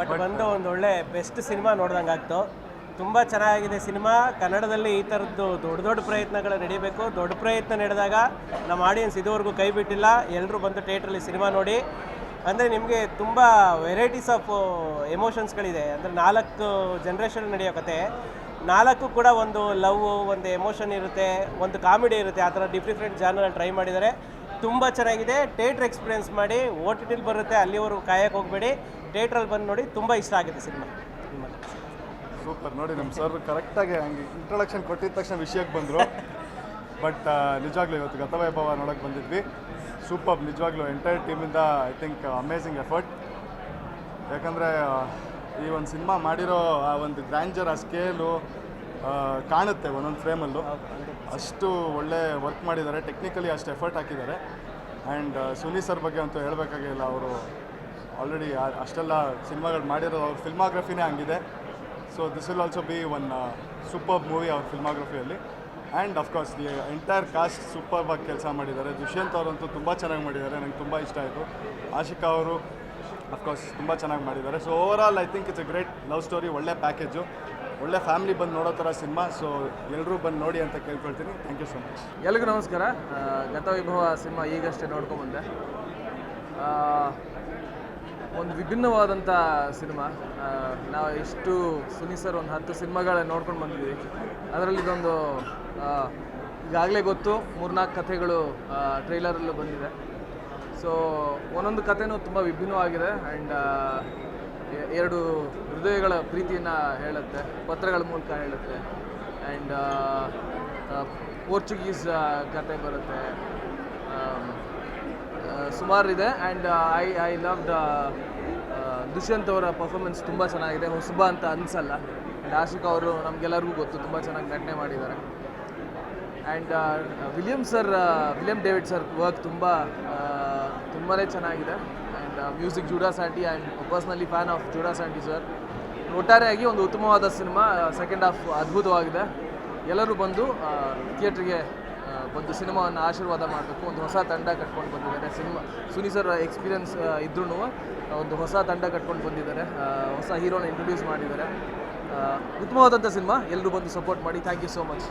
But ಬಂದು ಒಂದು ಒಳ್ಳೆ ಬೆಸ್ಟ್ ಸಿನಿಮಾ ನೋಡ್ದಂಗೆ ಆಗ್ತು. ತುಂಬ ಚೆನ್ನಾಗಿದೆ ಸಿನಿಮಾ. ಕನ್ನಡದಲ್ಲಿ ಈ ಥರದ್ದು ದೊಡ್ಡ ದೊಡ್ಡ ಪ್ರಯತ್ನಗಳು ನಡೀಬೇಕು. ದೊಡ್ಡ ಪ್ರಯತ್ನ ನಡೆದಾಗ ನಮ್ಮ ಆಡಿಯನ್ಸ್ ಇದುವರೆಗೂ ಕೈ ಬಿಟ್ಟಿಲ್ಲ. ಎಲ್ಲರೂ ಬಂದು ಥಿಯೇಟ್ರಲ್ಲಿ ಸಿನಿಮಾ ನೋಡಿ. ಅಂದರೆ ನಿಮಗೆ ತುಂಬ ವೆರೈಟೀಸ್ ಆಫ್ ಎಮೋಷನ್ಸ್ಗಳಿದೆ ಅಂದರೆ ನಾಲ್ಕು ಜನ್ರೇಷನ್ ನಡೆಯೋ ಕತೆ. ನಾಲ್ಕು ಕೂಡ ಒಂದು ಲವ್, ಒಂದು ಎಮೋಷನ್ ಇರುತ್ತೆ, ಒಂದು ಕಾಮಿಡಿ ಇರುತ್ತೆ. ಆ ಥರ ಡಿಫ್ರೆಂಟ್ ಜಾನರಲ್ಲಿ ಟ್ರೈ ಮಾಡಿದ್ದಾರೆ. ತುಂಬ ಚೆನ್ನಾಗಿದೆ. ಥಿಯೇಟ್ರ್ ಎಕ್ಸ್ಪೀರಿಯನ್ಸ್ ಮಾಡಿ, ಓ ಟಿ ಟಿಲಿ ಬರುತ್ತೆ. ಅಲ್ಲಿವರೆಗೂ ಕಾಯಕ್ಕೆ ಹೋಗಬೇಡಿ. ಥಿಯೇಟ್ರಲ್ಲಿ ಬಂದು ನೋಡಿ ತುಂಬ ಇಷ್ಟ ಆಗಿದೆ ಸಿನಿಮಾ. ಸೂಪರ್, ನೋಡಿ ನಮ್ಮ ಸರ್ ಕರೆಕ್ಟಾಗಿ ಹಂಗೆ ಇಂಟ್ರೊಡಕ್ಷನ್ ಕೊಟ್ಟಿದ ತಕ್ಷಣ ವಿಷಯಕ್ಕೆ ಬಂದರು. ಬಟ್ ನಿಜವಾಗ್ಲೂ ಇವತ್ತು ಗತವೈಭವ ನೋಡೋಕ್ಕೆ ಬಂದಿದ್ವಿ. ಸೂಪರ್ ನಿಜವಾಗ್ಲೂ ಎಂಟೈರ್ ಟೀಮಿಂದ ಐ ಥಿಂಕ್ ಅಮೇಝಿಂಗ್ ಎಫರ್ಟ್ ಯಾಕಂದರೆ ಈ ಒಂದು ಸಿನಿಮಾ ಮಾಡಿರೋ ಆ ಒಂದು ಗ್ರ್ಯಾಂಜರ್ ಆ ಸ್ಕೇಲು ಕಾಣುತ್ತೆ ಒಂದೊಂದು ಫ್ರೇಮಲ್ಲೂ ಅಷ್ಟು ಒಳ್ಳೆ ವರ್ಕ್ ಮಾಡಿದ್ದಾರೆ. ಟೆಕ್ನಿಕಲಿ ಅಷ್ಟು ಎಫರ್ಟ್ ಹಾಕಿದ್ದಾರೆ. ಆ್ಯಂಡ್ ಸುನಿ ಸರ್ ಬಗ್ಗೆ ಅಂತೂ ಹೇಳಬೇಕಾಗಿಲ್ಲ, ಅವರು ಆಲ್ರೆಡಿ ಅಷ್ಟೆಲ್ಲ ಸಿನಿಮಾಗಳು ಮಾಡಿರೋ ಅವ್ರ ಫಿಲ್ಮಾಗ್ರಫಿನೇ ಹಂಗಿದೆ. So this will also be one super movie ಅವ್ರ ಫಿಲ್ಮಾಗ್ರಫಿಯಲ್ಲಿ and of course the entire cast super ಬಾಗಿ ಕೆಲಸ ಮಾಡಿದ್ದಾರೆ. ದುಷ್ಯಂತ್ ಅವರಂತೂ ತುಂಬ ಚೆನ್ನಾಗಿ ಮಾಡಿದ್ದಾರೆ. ನಂಗೆ ತುಂಬ ಇಷ್ಟ ಆಯಿತು. ಆಶಿಕಾ ಅವರು ಅಫ್ಕೋರ್ಸ್ ತುಂಬ ಚೆನ್ನಾಗಿ ಮಾಡಿದ್ದಾರೆ. So over all I think it's a great love story ಒಳ್ಳೆ ಪ್ಯಾಕೇಜು ಒಳ್ಳೆ ಫ್ಯಾಮಿಲಿ ಬಂದು ನೋಡೋ ಥರ ಸಿನಿಮಾ ಸೊ ಎಲ್ಲರೂ ಬಂದು ನೋಡಿ ಅಂತ ಕೇಳ್ಕೊಳ್ತೀನಿ. ಥ್ಯಾಂಕ್ ಯು ಸೊ ಮಚ್ ಎಲ್ರಿಗೂ ನಮಸ್ಕಾರ. ಗತವೈಭವ ಸಿನಿಮಾ ಈಗಷ್ಟೇ ನೋಡ್ಕೊಂಬಂದೆ ಒಂದು ವಿಭಿನ್ನವಾದಂಥ ಸಿನಿಮಾ. ನಾವು ಎಷ್ಟು ಸುನಿ ಸರ್ ಒಂದು ಹತ್ತು ಸಿನಿಮಾಗಳ ನೋಡ್ಕೊಂಡು ಬಂದಿದ್ದೀವಿ. ಅದರಲ್ಲಿ ಇದೊಂದು ಈಗಾಗಲೇ ಗೊತ್ತು, ಮೂರ್ನಾಲ್ಕು ಕಥೆಗಳು ಟ್ರೈಲರಲ್ಲೂ ಬಂದಿದೆ. ಸೊ ಒಂದೊಂದು ಕಥೆನೂ ತುಂಬ ವಿಭಿನ್ನವಾಗಿದೆ ಆ್ಯಂಡ್ ಎರಡು ಹೃದಯಗಳ ಪ್ರೀತಿಯನ್ನು ಹೇಳುತ್ತೆ, ಪತ್ರಗಳ ಮೂಲಕ ಹೇಳುತ್ತೆ. ಆ್ಯಂಡ್ ಪೋರ್ಚುಗೀಸ್ ಕತೆ ಬರುತ್ತೆ. ಸುಮಾರಿದೆ and I I loved Dushyant ಅವರ ಪರ್ಫಾರ್ಮೆನ್ಸ್ ತುಂಬ ಚೆನ್ನಾಗಿದೆ. ಹೊಸಬ ಅಂತ ಅನಿಸಲ್ಲ. ಆ್ಯಂಡ್ ಆಶಿಕ್ ಅವರು ನಮಗೆಲ್ಲರಿಗೂ ಗೊತ್ತು, ತುಂಬ ಚೆನ್ನಾಗಿ ನಟನೆ ಮಾಡಿದ್ದಾರೆ. And William sir William David sir work ತುಂಬ ತುಂಬಾ ಚೆನ್ನಾಗಿದೆ. And music Judah Sandy and personally fan of Judah Sandy sir ಒಟ್ಟಾರೆಯಾಗಿ ಒಂದು ಉತ್ತಮವಾದ ಸಿನಿಮಾ ಸೆಕೆಂಡ್ ಹಾಫ್ ಅದ್ಭುತವಾಗಿದೆ. ಎಲ್ಲರೂ ಬಂದು ಥಿಯೇಟ್ರಿಗೆ ಬಂದು ಸಿನಿಮಾವನ್ನು ಆಶೀರ್ವಾದ ಮಾಡಬೇಕು. ಒಂದು ಹೊಸ ತಂಡ ಕಟ್ಕೊಂಡು ಬಂದಿದ್ದಾರೆ. ಸಿನಿಮಾ, ಸುನಿ ಸರ್ ಎಕ್ಸ್ಪೀರಿಯನ್ಸ್ ಇದ್ರೂ ಒಂದು ಹೊಸ ತಂಡ ಕಟ್ಕೊಂಡು ಬಂದಿದ್ದಾರೆ. ಹೊಸ ಹೀರೋನ ಇಂಟ್ರೊಡ್ಯೂಸ್ ಮಾಡಿದ್ದಾರೆ. ಉತ್ತಮವಾದಂಥ ಸಿನಿಮಾ. ಎಲ್ಲರೂ ಬಂದು ಸಪೋರ್ಟ್ ಮಾಡಿ. Thank you so much